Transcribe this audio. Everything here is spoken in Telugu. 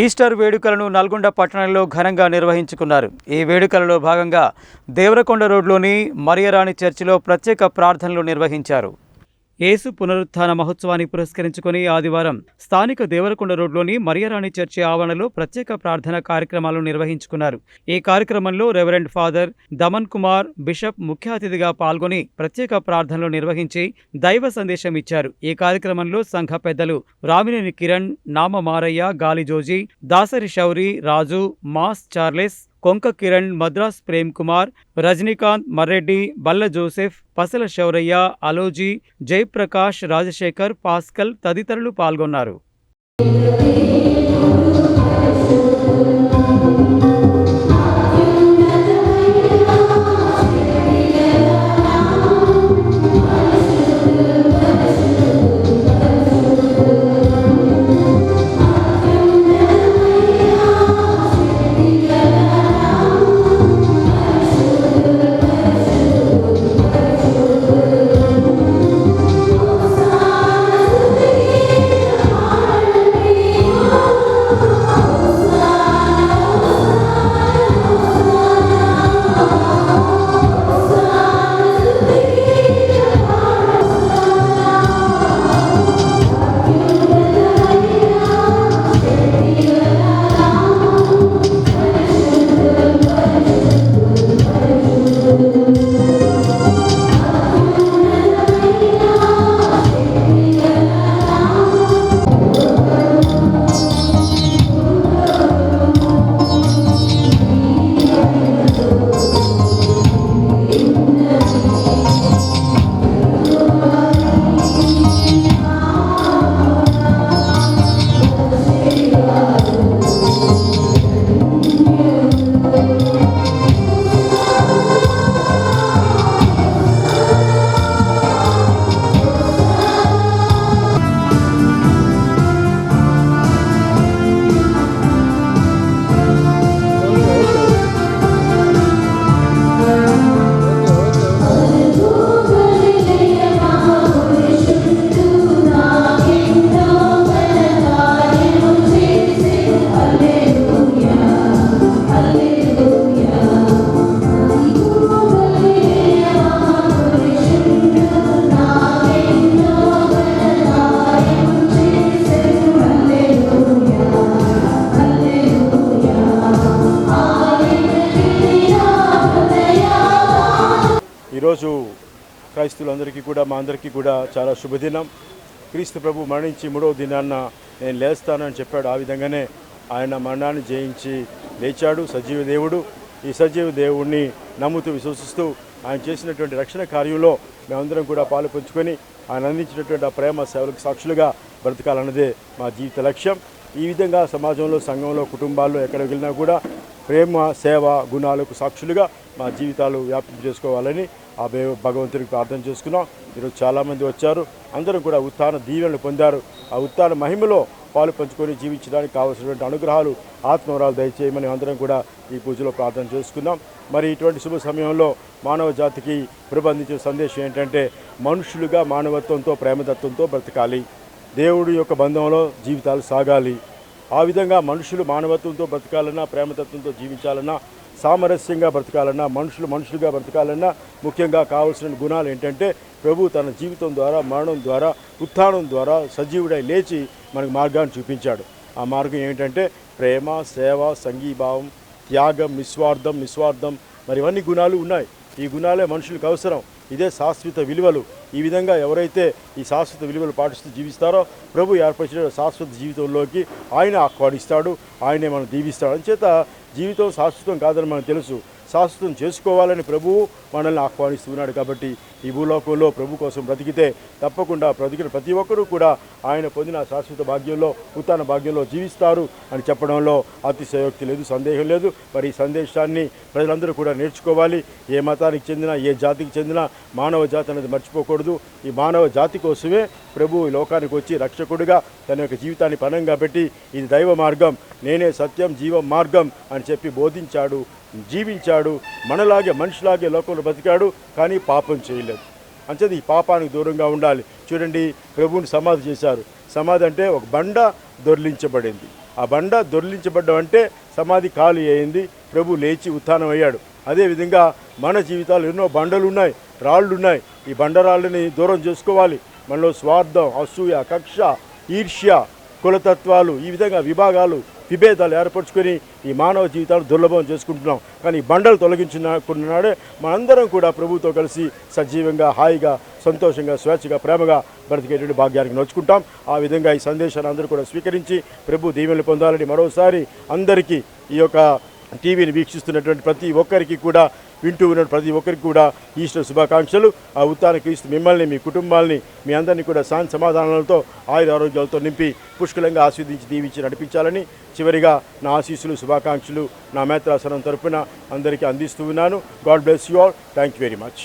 ఈస్టర్ వేడుకలను నల్గొండ పట్టణంలో ఘనంగా నిర్వహించుకున్నారు. ఈ వేడుకలలో భాగంగా దేవరకొండ రోడ్లోని మరియరాణి చర్చిలో ప్రత్యేక ప్రార్థనలు నిర్వహించారు. ఏసు పునరుత్థాన మహోత్సవాన్ని పురస్కరించుకుని ఆదివారం స్థానిక దేవరకొండ రోడ్లోని మరియరాణి చర్చి ఆవరణలో ప్రత్యేక ప్రార్థన కార్యక్రమాలు నిర్వహించుకున్నారు. ఈ కార్యక్రమంలో reverend father Daman Kumar bishop ముఖ్య అతిథిగా పాల్గొని ప్రత్యేక ప్రార్థనలు నిర్వహించి దైవ సందేశం ఇచ్చారు. ఈ కార్యక్రమంలో సంఘ పెద్దలు Ramineni Kiran Nama Maraiah Gali Joji Dasari Shouri Raju mass Charles Konka Kiran Madras Prem Kumar Rajinikanth Marreddy Balla Joseph Pasala Shouraiah Aloji Jayaprakash Rajasekhar Pascal తదితరులు పాల్గొన్నారు. ఈరోజు క్రైస్తులందరికీ కూడా మా అందరికీ కూడా చాలా శుభదినం. క్రీస్తు ప్రభు మరణించి మూడవ దినాన్న నేను లేస్తానని చెప్పాడు. ఆ విధంగానే ఆయన మరణాన్ని జయించి లేచాడు. సజీవ దేవుడు. ఈ సజీవ దేవుణ్ణి నమ్ముతూ విశ్వసిస్తూ ఆయన చేసినటువంటి రక్షణ కార్యంలో మేమందరం కూడా పాలు పంచుకొని ఆయన అందించినటువంటి ఆ ప్రేమ సేవలకు సాక్షులుగా బ్రతకాలన్నదే మా జీవిత లక్ష్యం. ఈ విధంగా సమాజంలో సంఘంలో కుటుంబాల్లో ఎక్కడ వెళ్ళినా కూడా ప్రేమ సేవ గుణాలకు సాక్షులుగా మా జీవితాలు వ్యాప్తి చేసుకోవాలని ఆ భగవంతుడికి ప్రార్థన చేసుకున్నాం. ఈరోజు చాలామంది వచ్చారు. అందరూ కూడా ఉత్థాన దీవెనలు పొందారు. ఆ ఉత్థాన మహిమలో పాలు పంచుకొని జీవించడానికి కావాల్సినటువంటి అనుగ్రహాలు ఆత్మవరాలు దయచేయమని అందరం కూడా ఈ పూజలో ప్రార్థన చేసుకుందాం. మరి ఇటువంటి శుభ సమయంలో మానవ జాతికి ప్రబంధించిన సందేశం ఏంటంటే మనుషులుగా మానవత్వంతో ప్రేమతత్వంతో బ్రతకాలి. దేవుడి యొక్క బంధంలో జీవితాలు సాగాలి. ఆ విధంగా మనుషులు మానవత్వంతో బ్రతకాలన్నా ప్రేమతత్వంతో జీవించాలన్నా సామరస్యంగా బ్రతకాలన్నా మనుషులు మనుషులుగా బ్రతకాలన్నా ముఖ్యంగా కావాల్సిన గుణాలు ఏంటంటే ప్రభు తన జీవితం ద్వారా మరణం ద్వారా ఉత్థానం ద్వారా సజీవుడై లేచి మనకు మార్గాన్ని చూపించాడు. ఆ మార్గం ఏమిటంటే ప్రేమ సేవ సంఘీభావం త్యాగం నిస్వార్థం నిస్వార్థం. మరి ఇవన్నీ గుణాలు ఉన్నాయి. ఈ గుణాలే మనుషులకు అవసరం. ఇదే శాశ్వత విలువలు. ఈ విధంగా ఎవరైతే ఈ శాశ్వత విలువలు పాటిస్తూ జీవిస్తారో ప్రభు ఏర్పరిచిన శాశ్వత జీవితంలోకి ఆయన ఆహ్వానిస్తాడు ఆయనే మనం దీవిస్తాడు. అంచేత జీవితం శాశ్వతం కాదని మనకు తెలుసు. శాశ్వతం చేసుకోవాలని ప్రభువు మనల్ని ఆహ్వానిస్తున్నాడు కాబట్టి ఈ భూలోకంలో ప్రభు కోసం బ్రతికితే తప్పకుండా బ్రతికిన ప్రతి ఒక్కరూ కూడా ఆయన పొందిన శాశ్వత భాగ్యంలో ఉత్తాన భాగ్యంలో జీవిస్తారు అని చెప్పడంలో అతిశయోక్తి లేదు సందేహం లేదు. మరి ఈ సందేశాన్ని ప్రజలందరూ కూడా నేర్చుకోవాలి. ఏ మతానికి చెందిన ఏ జాతికి చెందిన మానవ జాతి అనేది మర్చిపోకూడదు. ఈ మానవ జాతి కోసమే ప్రభు ఈ లోకానికి వచ్చి రక్షకుడిగా తన యొక్క జీవితాన్ని పణంగా పెట్టి ఇది దైవ మార్గం నేనే సత్యం జీవ మార్గం అని చెప్పి బోధించాడు జీవించాడు మనలాగే మనిషిలాగే లోకంలో బతికాడు కానీ పాపం చేయలేదు. అంచేది ఈ పాపానికి దూరంగా ఉండాలి. చూడండి ప్రభువుని సమాధి చేశారు. సమాధి అంటే ఒక బండ దొర్లించబడింది. ఆ బండ దొర్లించబడ్డం అంటే సమాధి ఖాళీ అయింది. ప్రభు లేచి ఉత్థానం అయ్యాడు. అదేవిధంగా మన జీవితాలు ఎన్నో బండలు ఉన్నాయి రాళ్ళు ఉన్నాయి. ఈ బండరాళ్ళని దూరం చేసుకోవాలి. మనలో స్వార్థం అసూయ కక్ష ఈర్ష్య కులతత్వాలు ఈ విధంగా విభాగాలు విభేదాలు ఏర్పరచుకొని ఈ మానవ జీవితాలు దుర్లభం చేసుకుంటున్నాం. కానీ బండలు తొలగించుకున్నాడే మనందరం కూడా ప్రభుతో కలిసి సజీవంగా హాయిగా సంతోషంగా స్వేచ్ఛగా ప్రేమగా బ్రతికేటువంటి భాగ్యానికి నోచుకుంటాం ఆ విధంగా ఈ సందేశాన్ని అందరూ కూడా స్వీకరించి ప్రభు దీవెనలు పొందాలని మరోసారి అందరికీ ఈ యొక్క టీవీని వీక్షిస్తున్నటువంటి ప్రతి ఒక్కరికి కూడా వింటూ ఉన్న ప్రతి ఒక్కరికి కూడా ఈస్టర్ శుభాకాంక్షలు. ఆ ఉత్తాన క్రీస్తు మిమ్మల్ని మీ కుటుంబాల్ని మీ అందరినీ కూడా శాంతి సమాధానాలతో ఆయుర ఆరోగ్యాలతో నింపి పుష్కలంగా ఆస్వాదించి దీవించి నడిపించాలని చివరిగా నా ఆశీస్సులు శుభాకాంక్షలు నా మేత్రాసనం తరపున అందరికీ అందిస్తూ ఉన్నాను. God bless you all. Thank you very much.